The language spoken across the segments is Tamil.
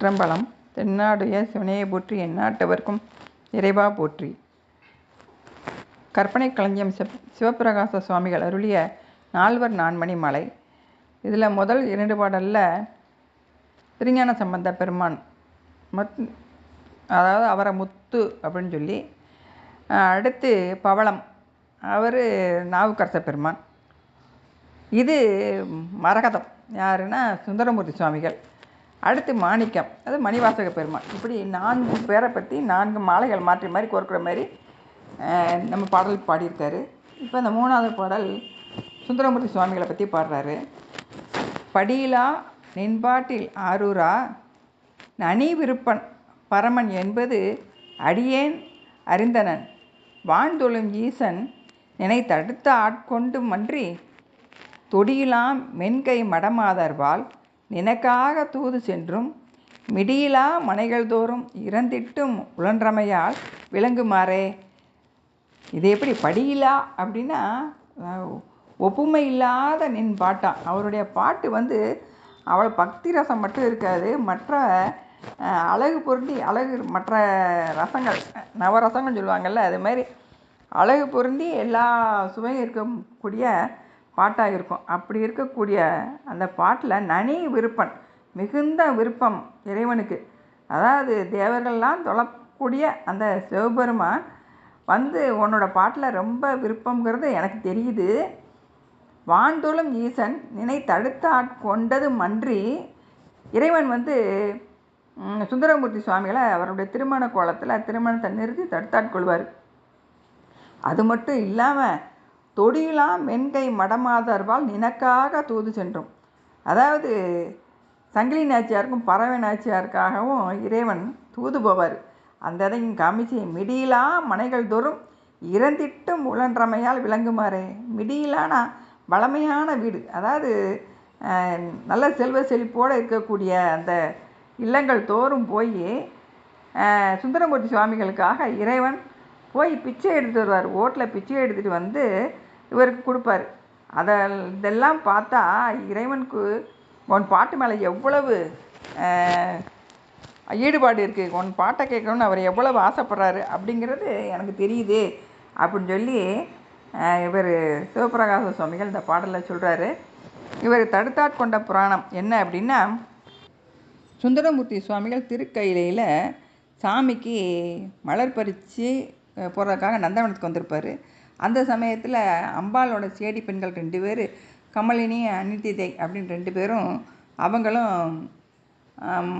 குற்றம்பலம் தென்னாடுய சிவனையை போற்றி எந்நாட்டவர்க்கும் இறைவா போற்றி. கற்பனை களஞ்சியம் சிவ சிவப்பிரகாச சுவாமிகள் அருளிய நால்வர் நான்மணி மலை. இதில் முதல் இரண்டு பாடலில் திருஞான சம்பந்த பெருமான் மத் அதாவது அவரை முத்து அப்படின்னு சொல்லி அடுத்து பவளம். அவர் நாவுக்கரச பெருமான். இது மரகதம். யாருன்னா சுந்தரமூர்த்தி சுவாமிகள். அடுத்து மாணிக்கம். அது மணிவாசக பெருமாள். இப்படி நான்கு பேரை பற்றி நான்கு மாலைகள் மாற்றி மாதிரி கோர்க்கிற மாதிரி நம்ம பாடல் பாடியிருக்காரு. இப்போ இந்த மூணாவது பாடல் சுந்தரமூர்த்தி சுவாமிகளை பற்றி பாடுறாரு. படியிலா நின்பாட்டில் ஆரூரா நனி விருப்பன் பரமன் என்பது அடியேன் அறிந்தனன். வாழ்ந்தொழும் ஈசன் நினை தடுத்த ஆட்கொண்டு மன்றி தொடியிலாம் மென்கை மடமாதர்வாள் நினக்காக தூது சென்றும் மிடியிலா மனைகள் தோறும் இறந்திட்டும் உழன்றமையால் விளங்குமாறே. இது எப்படி படியிலா அப்படின்னா ஒப்புமை இல்லாத நின் பாட்டான் அவருடைய பாட்டு வந்து அவள் பக்தி ரசம் மட்டும் இருக்காது. மற்ற அழகு பொருந்தி அழகு மற்ற ரசங்கள் நவரசங்கள் சொல்லுவாங்கள்ல அது மாதிரி அழகு பொருந்தி எல்லா சுவையும் இருக்கக்கூடிய பாட்டாக இருக்கும் அப்படி இருக்கக்கூடிய அந்த பாட்டில் நனி விருப்பன் மிகுந்த விருப்பம் இறைவனுக்கு. அதாவது தேவர்கள்லாம் தொழக்கூடிய அந்த சிவபெருமான் வந்து உன்னோட பாட்டில் ரொம்ப விருப்பங்கிறது எனக்கு தெரியுது. வான்தோளும் ஈசன் நினை தடுத்தாட்கொண்டது மன்றி இறைவன் வந்து சுந்தரமூர்த்தி சுவாமிகளை அவருடைய திருமண கோலத்தில் திருமணத்தை நிறுத்தி தடுத்தாட்கொள்வார் அது மட்டும் இல்லாமல் தொடியிலாம் மென்கை மடமாதர்வால் நினக்காக தூது சென்றோம். அதாவது சங்கிலி நாச்சியாருக்கும் பறவை நாச்சியாருக்காகவும் இறைவன் தூது போவார் அந்த இதையும் காமிச்சு மிடியிலா மனைகள் தோறும் இறந்திட்டும் உழன்றமையால் விளங்குமாறே. மிடியிலானா வளமையான வீடு. அதாவது நல்ல செல்வ செழிப்போடு இருக்கக்கூடிய அந்த இல்லங்கள் தோறும் போய் சுந்தரமூர்த்தி சுவாமிகளுக்காக இறைவன் போய் பிச்சை எடுத்துகிட்டு வருவார். ஓட்டில் பிச்சை எடுத்துகிட்டு வந்து இவருக்கு கொடுப்பாரு. அதை இதெல்லாம் பார்த்தா இறைவனுக்கு உன் பாட்டு மேலே எவ்வளவு ஈடுபாடு இருக்குது உன் பாட்டை கேட்கணும்னு அவர் எவ்வளவு ஆசைப்படுறாரு அப்படிங்கிறது எனக்கு தெரியுது. அப்படின்னு சொல்லி இவர் சிவபிரகாச சுவாமிகள் இந்த பாடலில் சொல்கிறாரு இவர் தடுத்தாட்கொண்ட புராணம் என்ன அப்படின்னா சுந்தரமூர்த்தி சுவாமிகள் திருக்கையிலையில் சாமிக்கு மலர் பறித்து போகிறதுக்காக நந்தவனத்துக்கு வந்திருப்பார். அந்த சமயத்தில் அம்பாளோட சேடி பெண்கள் ரெண்டு பேர் கமலினி அனிதிதை அப்படின்னு ரெண்டு பேரும் அவங்களும்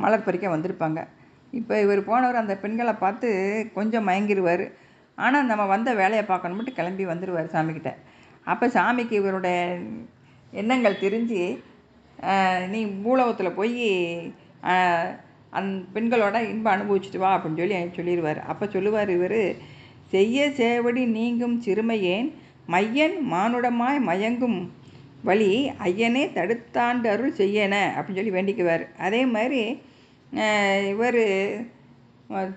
மலர் பறிக்க வந்திருப்பாங்க. இப்போ இவர் போனவர் அந்த பெண்களை பார்த்து கொஞ்சம் மயங்கிடுவார் ஆனால் நம்ம வந்த வேலையை பார்க்கணும்ட்டு கிளம்பி வந்துடுவார் சாமிக்கிட்ட அப்போ சாமிக்கு இவருடைய எண்ணங்கள் தெரிஞ்சு நீ மூலகத்தில் போய் அந் பெண்களோட இன்பம் அனுபவிச்சுட்டு வா அப்படின்னு சொல்லி சொல்லிடுவார் அப்போ சொல்லுவார் இவர் செய்ய சேவடி நீங்கும் சிறுமையேன் மையன் மானுடமாய் மயங்கும் வழி ஐயனே தடுத்தாண்டு அருள் செய்யன அப்படின்னு சொல்லி வேண்டிக்குவார். அதே மாதிரி இவர்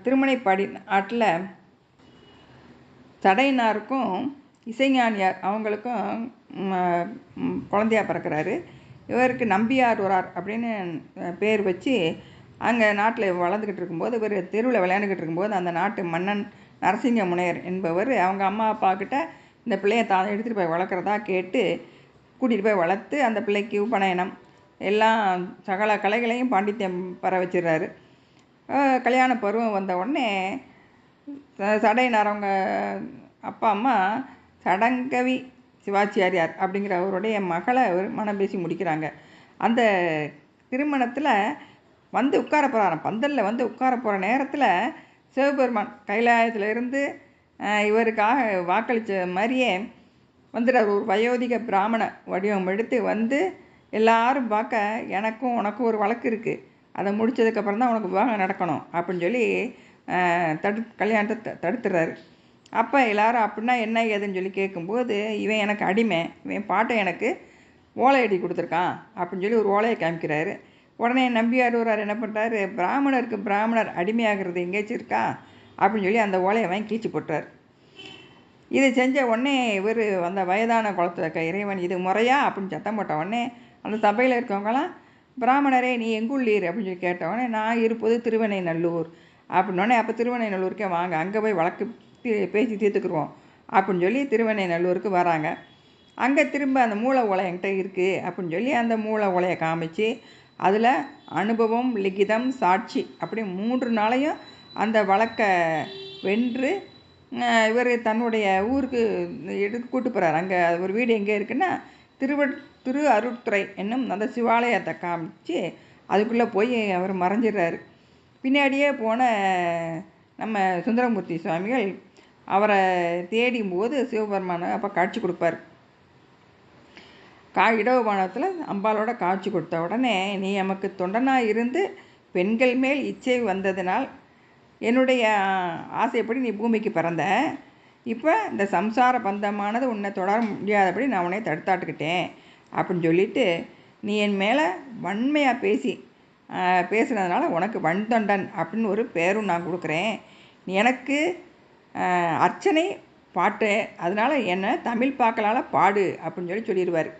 திருமணைப்பாடி ஆட்டில் தடையினாருக்கும் இசைஞானியார் அவங்களுக்கும் குழந்தையாக குழந்தையா பிறக்கிறாரு. இவருக்கு நம்பியார் உரார் அப்படின்னு பேர் வச்சு அங்கே நாட்டில் வளர்ந்துக்கிட்டு இருக்கும்போது இவர் தெருவில் விளையாண்டுக்கிட்டு இருக்கும்போது அந்த நாட்டு மன்னன் நரசிங்க முனையர் என்பவர் அவங்க அம்மா அப்பா கிட்ட இந்த பிள்ளையை தான் எடுத்துகிட்டு போய் வளர்க்குறதா கேட்டு கூட்டிகிட்டு போய் வளர்த்து அந்த பிள்ளைக்கு உபநயனம் எல்லாம் சகல கலைகளையும் பாண்டித்யம் பெற வச்சிடுறாரு. கல்யாண பருவம் வந்த உடனே ச- அவங்க அப்பா அம்மா சடங்கவி சிவாச்சியாரியார் அப்படிங்கிற அவருடைய மகளை அவர் மனம் பேசி முடிக்கிறாங்க. அந்த திருமணத்தில் வந்து உட்கார போகிறாராம் பந்தலில் வந்து உட்கார போகிற நேரத்தில் சிவபெருமான் கைலாயத்திலேருந்து இவருக்காக வாக்களித்த மாதிரியே வந்துடுறார் ஒரு வயோதிக பிராமண வடிவம் எடுத்து வந்து எல்லாரும் பார்க்க எனக்கும் உனக்கும் ஒரு வழக்கு இருக்குது அதை முடித்ததுக்கப்புறம் தான் உனக்கு விவாகம் நடக்கணும் அப்படின்னு சொல்லி தடு கல்யாணத்தை த- தடுத்துறாரு. அப்போ எல்லாரும் அப்படின்னா என்ன ஏதுன்னு சொல்லி கேட்கும்போது இவன் எனக்கு அடிமை இவன் பாட்டை எனக்கு ஓலை அடி கொடுத்துருக்கான் அப்படின்னு சொல்லி ஒரு ஓலையை காமிக்கிறாரு. உடனே நம்பியார் ஒருவர் என்ன பண்ணுறாரு பிராமணருக்கு பிராமணர் அடிமையாகிறது எங்கேயாச்சும் இருக்கா? அப்படின்னு சொல்லி அந்த ஓலையை வாங்கி கீச்சு போட்டார் இதை செஞ்ச உடனே இவர் அந்த வயதான குளத்துல இருக்க இறைவன் இது முறையா? அப்படின்னு சத்தம் போட்ட உடனே அந்த சபையில் இருக்கவங்களாம் பிராமணரே நீ எங்குள்ளீர் அப்படின்னு சொல்லி கேட்டவொடனே நான் இருப்பது திருவனைநல்லூர். அப்படின்னோடனே அப்போ திருவனைநல்லூருக்கே வாங்க அங்கே போய் வழக்கு தீ- பேசி தீர்த்துக்குருவோம் அப்படின்னு சொல்லி திருவனைநல்லூருக்கு வராங்க. அங்கே திரும்ப அந்த மூளை ஓலை என்கிட்ட இருக்குது அப்படின்னு சொல்லி அந்த மூளை ஓலையை காமிச்சு அதில் அனுபவம் லிகிதம் சாட்சி அப்படி மூன்று நாளையும் அந்த வழக்கை வென்று இவர் தன்னுடைய ஊருக்கு எடுத்து கூட்டு போகிறார் அங்கே ஒரு வீடு எங்கே இருக்குன்னா திருவ திரு அருட்துறை என்னும் அந்த சிவாலயத்தை காமிச்சு அதுக்குள்ளே போய் அவர் மறைஞ்சிடுறாரு. பின்னாடியே போன நம்ம சுந்தரமூர்த்தி சுவாமிகள் அவரை தேடும் போது சிவபெருமான அப்போ காட்சி கொடுப்பார். கா இடவுபானத்தில் அம்பாலோட காட்சி கொடுத்த உடனே நீ நமக்கு தொண்டனாக இருந்து பெண்கள் மேல் இச்சை வந்ததினால் என்னுடைய ஆசைப்படி நீ பூமிக்கு பிறந்த? இப்போ இந்த சம்சார பந்தமானது உன்னை தொடர முடியாதபடி நான் உன்னை தடுத்தாட்டுக்கிட்டேன். அப்படின்னு சொல்லிட்டு நீ என் மேலே வன்மையாக பேசி பேசுனதுனால உனக்கு வன் தொண்டன் அப்படின்னு ஒரு பேரும் நான் கொடுக்குறேன். நீ எனக்கு அர்ச்சனை பாட்டு அதனால் என்னை தமிழ் பாக்களால் பாடு அப்படின்னு சொல்லி சொல்லிடுவார்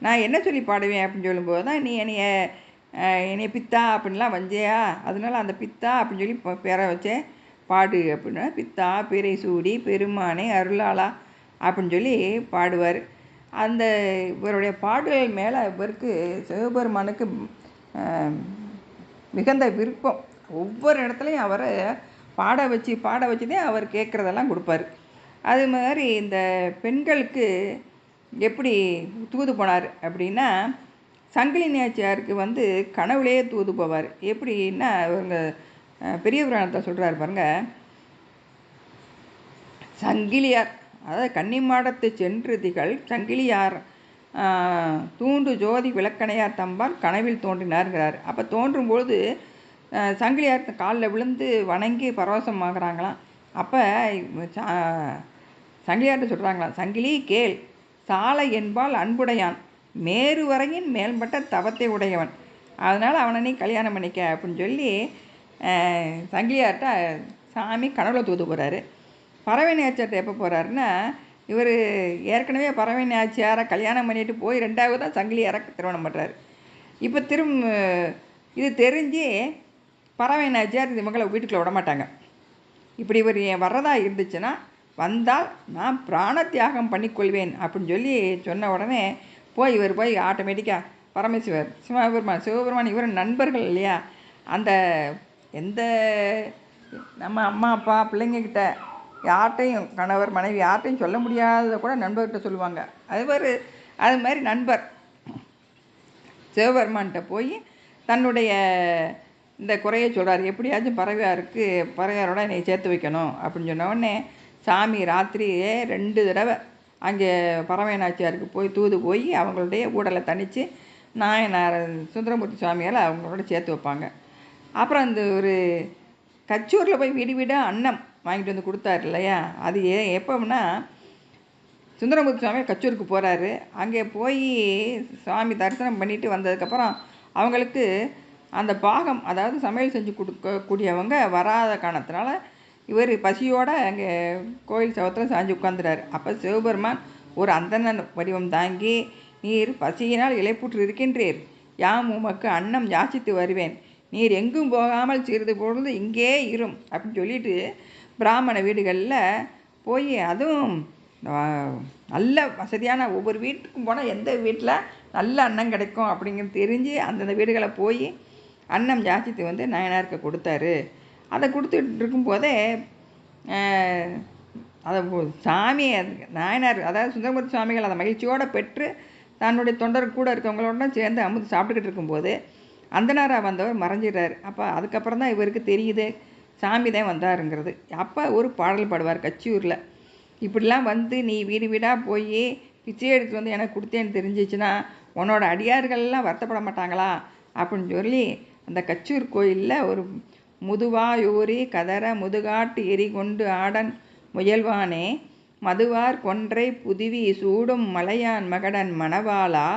நான் என்ன சொல்லி பாடுவேன் அப்படின்னு சொல்லும்போது தான் நீ என்னைய என்னைய பித்தா அப்படின்லாம் வந்தியா அதனால அந்த பித்தா அப்படின்னு சொல்லி ப- பேரை வச்சேன். பாடு அப்படின்னா. பித்தா பிறை சூடி பெருமானே அருளாளா அப்படின்னு சொல்லி பாடுவார். அந்த இவருடைய பாடல்கள் மேலே இவருக்கு சிவபெருமானுக்கு மிகுந்த விருப்பம். ஒவ்வொரு இடத்துலையும் அவரை பாட வச்சு பாட வச்சுதான் அவர் கேட்குறதெல்லாம் கொடுப்பார். அது மாதிரி இந்த பெண்களுக்கு எப்படி தூது போனார் அப்படின்னா சங்கிலி நாச்சியாருக்கு வந்து கனவுலேயே தூது போவார். எப்படின்னா இவங்க பெரிய புராணத்தை சொல்கிறாரு பாருங்க. சங்கிலியார் அதாவது கன்னிமாடத்து சென்று திகழ் சங்கிலியார் தூண்டு ஜோதி விளக்கணையார் தம்பால் கனவில் தோன்றினார்கிறார். அப்போ தோன்றும் பொழுது சங்கிலியார் காலில் விழுந்து வணங்கி பரவசமாகறாங்களாம் அப்போ சங்கிலியார்கிட்ட சொல்கிறாங்களாம் சங்கிலி கேள் சாலை என்பால் அன்புடையான். மேரு வரையின் மேல்பட்ட தவத்தை உடையவன். அதனால் அவனை நீ கல்யாணம் பண்ணிக்க அப்படின்னு சொல்லி சங்கிலியார்கிட்ட சாமி கனவுல தூது போகிறாரு பறவை நேச்சர்கிட்ட எப்போ போகிறாருன்னா இவர் ஏற்கனவே பறவை நாச்சியாரை கல்யாணம் பண்ணிட்டு போய் ரெண்டாவது தான் சங்கிலியாரை திருமணம் பண்ணுறாரு இப்போ திரும்ப இது தெரிஞ்சு பறவை நாச்சியார் இந்த மகளை வீட்டுக்குள்ளே விடமாட்டாங்க. இப்படி இவர் என் வர்றதா இருந்துச்சுன்னா வந்தால் நான் பிராண தியாகம் பண்ணிக்கொள்வேன் அப்படின்னு சொல்லி சொன்ன உடனே போய் இவர் போய் ஆட்டோமேட்டிக்காக பரமேஸ்வர் சிவபெருமான் சிவபெருமான் இவர் நண்பர்கள் இல்லையா? அந்த எந்த நம்ம அம்மா அப்பா பிள்ளைங்கக்கிட்ட யார்கிட்டையும் கணவர் மனைவி யார்கிட்டையும் சொல்ல முடியாததை கூட நண்பர்கிட்ட சொல்லுவாங்க. அது மாதிரி அது மாதிரி நண்பர். சிவபெருமான்கிட்ட போய் தன்னுடைய இந்த குறையை சொல்கிறார் எப்படியாச்சும் பறவையாருக்கு பறவையாரோட என்னை சேர்த்து வைக்கணும் அப்படின்னு சொன்ன உடனே சாமி ராத்திரியே ரெண்டு தடவை அங்கே பரமநாச்சியாருக்கு போய் தூது போய் அவங்களுடைய ஊடலை தணித்து நாயனார் சுந்தரமூர்த்தி சுவாமியால் அவங்களோட சேர்த்து வைப்பாங்க. அப்புறம் அந்த ஒரு கச்சூரில் போய் வீடு வீடாக அன்னம் வாங்கிட்டு வந்து கொடுத்தாரு இல்லையா? அது ஏ எப்போம்னா சுந்தரமூர்த்தி சுவாமி கச்சூருக்கு போகிறாரு அங்கே போய் சுவாமி தரிசனம் பண்ணிட்டு வந்ததுக்கப்புறம் அவங்களுக்கு அந்த பாகம் அதாவது சமையல் செஞ்சு கொடுக்கக்கூடியவங்க வராத காரணத்தினால இவர் பசியோடு அங்கே கோயில் சவத்தில் சாஞ்சு உட்காந்துறாரு அப்போ சிவபெருமான் ஒரு அந்தணன் வடிவம் தாங்கி நீர் பசியினால் இழைப்புற்று இருக்கின்றீர். யாம் உமக்கு அன்னம் யாசித்து வருவேன். நீர் எங்கும் போகாமல் சிறிது பொழுது இங்கே இரும். அப்படின்னு சொல்லிட்டு பிராமண வீடுகளில் போய் அதுவும் நல்ல வசதியான ஒவ்வொரு வீட்டுக்கும் போனால் எந்த வீட்டில் நல்ல அன்னம் கிடைக்கும்? அப்படிங்கிறது தெரிஞ்சு அந்தந்த வீடுகளை போய் அன்னம் ஜாஸ்தி வந்து நாயனாருக்கு கொடுத்தாரு. அதை கொடுத்துட்டு இருக்கும்போதே அதை சாமி அது- நாயனார் அதாவது சுந்தரமூர்த்தி சுவாமிகள் அதை மகிழ்ச்சியோடு பெற்று தன்னுடைய தொண்டர் கூட இருக்கவங்களோட சேர்ந்து அமுது சாப்பிட்டுக்கிட்டு இருக்கும்போது அந்தனாரா வந்தவர் மறைஞ்சிடுறாரு. அப்போ அதுக்கப்புறம் தான் இவருக்கு தெரியுது சாமி தான் வந்தாருங்கிறது. அப்போ ஒரு பாடல் பாடுவார் கச்சியூரில். இப்படிலாம் வந்து நீ வீடு வீடாக போய் பிச்சை எடுத்து வந்து எனக்கு கொடுத்தேன்னு தெரிஞ்சிச்சுன்னா உன்னோட அடியார்கள்லாம் வருத்தப்பட மாட்டாங்களா? அப்படின்னு சொல்லி அந்த கச்சூர் கோயிலில் ஒரு முதுவாயூரி கதற முதுகாட்டு எரி கொண்டு ஆடன் முயல்வானே மதுவார் கொன்றை புதுவி சூடும் மலையான் மகடன் மணவாளா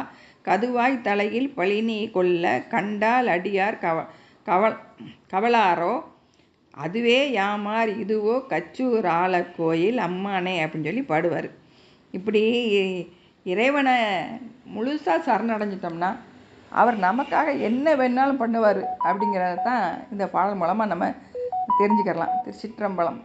கதுவாய் தலையில் பழினி கொள்ள கண்டால் அடியார் கவ கவ கவலாரோ? அதுவே யாமார் இதுவோ கச்சூர் ஆல கோயில் அம்மானே அப்படின்னு சொல்லி பாடுவார். இப்படி இறைவனை முழுசாக சரணடைஞ்சிட்டோம்னா அவர் நமக்காக என்ன வேணாலும் பண்ணுவார் அப்படிங்கிறத தான் இந்த பாடல் மூலமாக நம்ம தெரிஞ்சுக்கிடலாம் திருச்சிற்றம்பலம்.